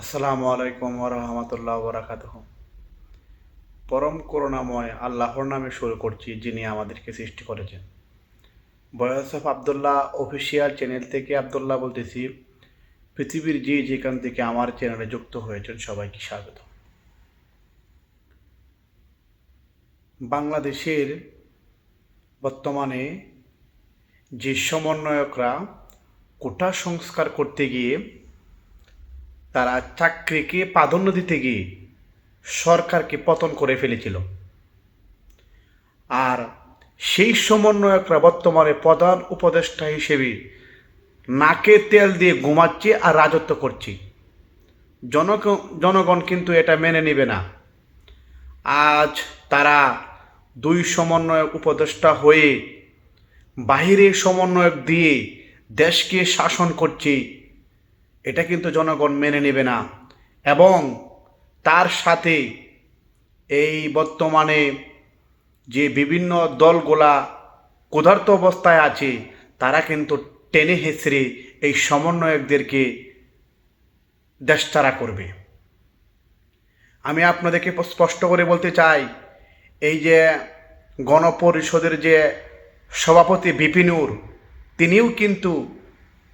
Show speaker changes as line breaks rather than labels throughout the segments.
আসসালামু আলাইকুম ওরহমতুল্লাহ বরাকাত পরম করুণাময় আল্লাহর নামে শুরু করছি যিনি আমাদেরকে সৃষ্টি করেছেন। বয়স অফ আবদুল্লাহ অফিসিয়াল চ্যানেল থেকে আবদুল্লাহ বলতেছি, পৃথিবীর যে যেখান থেকে আমার চ্যানেলে যুক্ত হয়েছেন সবাইকে স্বাগত। বাংলাদেশের বর্তমানে যে সমন্বয়করা কোটা সংস্কার করতে গিয়ে তারা চাকরিকে প্রাধান্য দিতে গিয়ে সরকারকে পতন করে ফেলেছিল। আর সেই সমন্বয়করা বর্তমানে প্রধান উপদেষ্টা হিসেবে নাকে তেল দিয়ে ঘুমাচ্ছে আর রাজত্ব করছে। জনগণ কিন্তু এটা মেনে নেবে না। আজ তারা দুই সমন্বয়ক উপদেষ্টা হয়ে বাহিরে সমন্বয়ক দিয়ে দেশকে শাসন করছে। এটা কিন্তু জনগণ মেনে নেবে না। এবং তার সাথে এই বর্তমানে যে বিভিন্ন দলগুলা ক্ষুধার্ত অবস্থায় আছে, তারা কিন্তু টেনে হেসড়ে এই সমন্বয়কদেরকে দেশতারা করবে। আমি আপনাদেরকে স্পষ্ট করে বলতে চাই, এই যে গণপরিষদের যে সভাপতি বিপিনুর, তিনিও কিন্তু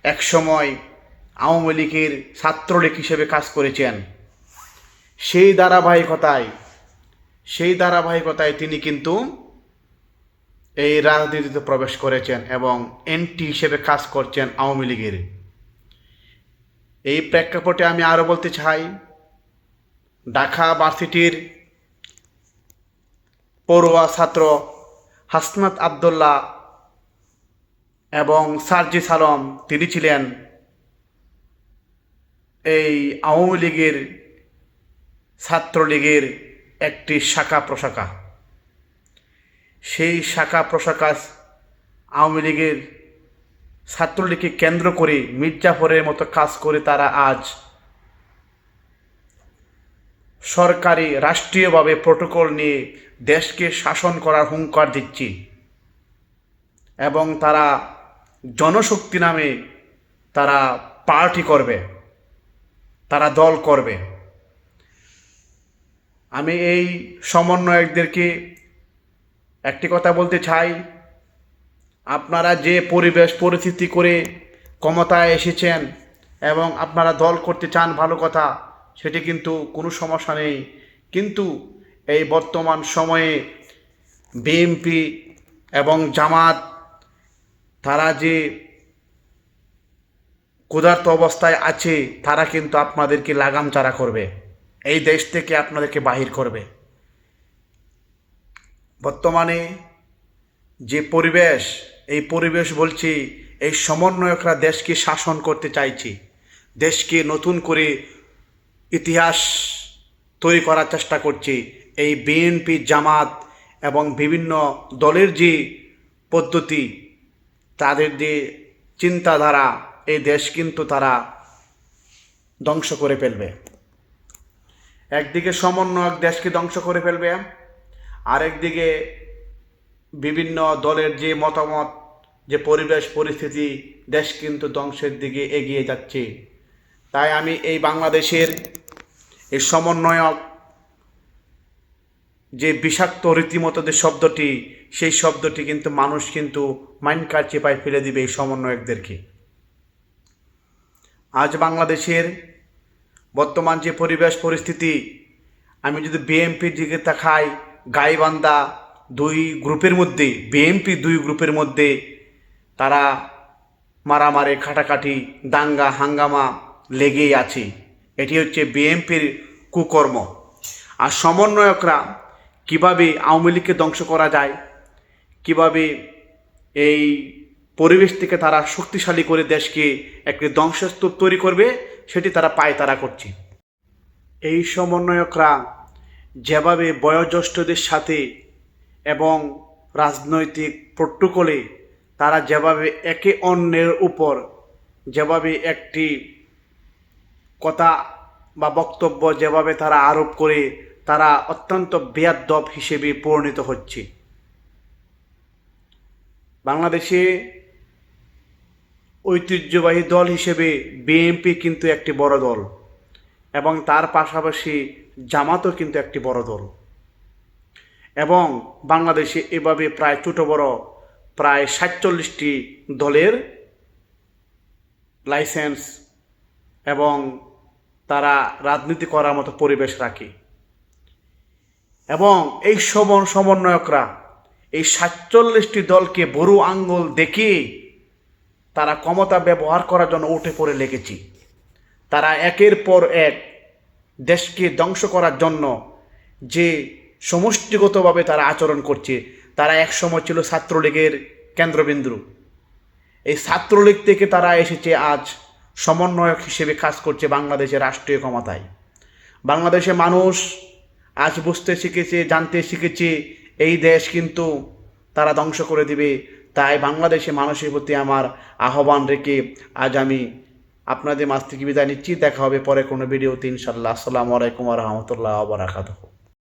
একসময় আওয়ামী লীগের ছাত্রলীগ হিসেবে কাজ করেছেন। সেই ধারাবাহিকতায় সেই ধারাবাহিকতায় তিনি কিন্তু এই রাজনীতিতে প্রবেশ করেছেন এবং এনটি হিসেবে কাজ করছেন আওয়ামী লীগের। এই প্রেক্ষাপটে আমি আরও বলতে চাই, ঢাকা ভার্সিটির পড়ুয়া ছাত্র হাসনাত আবদুল্লাহ এবং সার্জি সালম তিনি ছিলেন এই আওয়ামী লীগের ছাত্রলীগের একটি শাখা প্রশাখা। সেই শাখা প্রশাখা আওয়ামী লীগের ছাত্রলীগকে কেন্দ্র করে মির্জাফরের মতো কাজ করে তারা আজ সরকারি রাষ্ট্রীয়ভাবে প্রোটোকল নিয়ে দেশকে শাসন করার হুঙ্কার দিচ্ছি এবং তারা জনশক্তি নামে তারা পার্টি করবে। তারা দল করবে। আমি এই সমন্বয়কদেরকে একটি কথা বলতে চাই। আপনারা যে পরিবেশ, পরিস্থিতি করে ক্ষমতায় এসেছেন এবং আপনারা দল করতে চান, ভালো কথা, সেটি কিন্তু কোনো সমস্যা নেই। কিন্তু এই বর্তমান সময়ে বিএনপি এবং জামাত, তারা যে ক্ষুধার্ত অবস্থায় আছে, তারা কিন্তু আপনাদেরকে লাগাম চারা করবে। এই দেশ থেকে আপনাদেরকে বাহির করবে। বর্তমানে যে পরিবেশ, এই পরিবেশ বলছি, এই সমন্বয়করা দেশকে শাসন করতে চাইছে। দেশকে নতুন করে ইতিহাস তৈরি করার চেষ্টা করছে। এই বিএনপি জামাত এবং বিভিন্ন দলের যে পদ্ধতি, তাদের যে চিন্তাধারা এই দেশ কিন্তু তারা ধ্বংস করে ফেলবে। একদিকে সমন্বয়ক দেশকে ধ্বংস করে ফেলবে, আরেকদিকে বিভিন্ন দলের যে মতামত, যে পরিবেশ, পরিস্থিতি, দেশ কিন্তু ধ্বংসের দিকে এগিয়ে যাচ্ছে। তাই আমি এই বাংলাদেশের এই সমন্বয়ক যে বিষাক্ত রীতিমতো যে শব্দটি, সেই শব্দটি কিন্তু মানুষ কিন্তু মাইন্ড কার চেপায় ফেলে দিবে এই সমন্বয়কদেরকে। আজ বাংলাদেশের বর্তমান যে পরিবেশ পরিস্থিতি, আমি যদি বিএমপির দিকে তাকাই, গাইবান্ধা দুই গ্রুপের মধ্যে বিএমপি দুই গ্রুপের মধ্যে তারা মারামারি খাটাকাটি দাঙ্গা, হাঙ্গামা লেগেই আছে। এটি হচ্ছে বিএমপির কুকর্ম। আর সমন্বয়করা কীভাবে আওয়ামী লীগকে ধ্বংস করা যায়, কীভাবে এই পরিবেশ থেকে তারা শক্তিশালী করে দেশকে একটি ধ্বংসস্তূপ তৈরি করবে, সেটি তারা পায় তারা করছে। এই সমন্বয়করা যেভাবে বয়োজ্যেষ্ঠদের সাথে এবং রাজনৈতিক প্রোটোকলে তারা যেভাবে একে অন্যের উপর যেভাবে একটি কথা বা বক্তব্য যেভাবে তারা আরোপ করে, তারা অত্যন্ত বেয়াদ্দব হিসেবে পরিণত হচ্ছে। বাংলাদেশে ঐতিহ্যবাহী দল হিসেবে বিএনপি কিন্তু একটি বড় দল এবং তার পাশাপাশি জামাতও কিন্তু একটি বড় দল। এবং বাংলাদেশে এভাবে প্রায় ছোটো বড় প্রায় সাতচল্লিশটি দলের লাইসেন্স এবং তারা রাজনীতি করার মতো পরিবেশ রাখে। এবং এই সমন সমন্বয়করা এই সাতচল্লিশটি দলকে বড় আঙ্গুল দেখিয়ে তারা ক্ষমতা ব্যবহার করার জন্য উঠে পড়ে লেগেছে। তারা একের পর এক দেশকে ধ্বংস করার জন্য যে সমষ্টিগতভাবে তারা আচরণ করছে, তারা এক সময় ছিল ছাত্রলীগের কেন্দ্রবিন্দু। এই ছাত্রলীগ থেকে তারা এসেছে আজ সমন্বয়ক হিসেবে কাজ করছে বাংলাদেশের রাষ্ট্রীয় ক্ষমতায়। বাংলাদেশের মানুষ আজ বুঝতে শিখেছে, জানতে শিখেছে, এই দেশ কিন্তু তারা ধ্বংস করে দিবে তাই বাংলাদেশে মানুষের প্রতি আমার আহ্বান রেখে আজ আমি আপনাদের মাছ থেকে বিদায় নিচ্ছি। দেখা হবে পরে কোনো ভিডিওতে ইনশাল্লাহ আসসালামু আলাইকুম রহমতুল্লাহ বারাকাতুহ।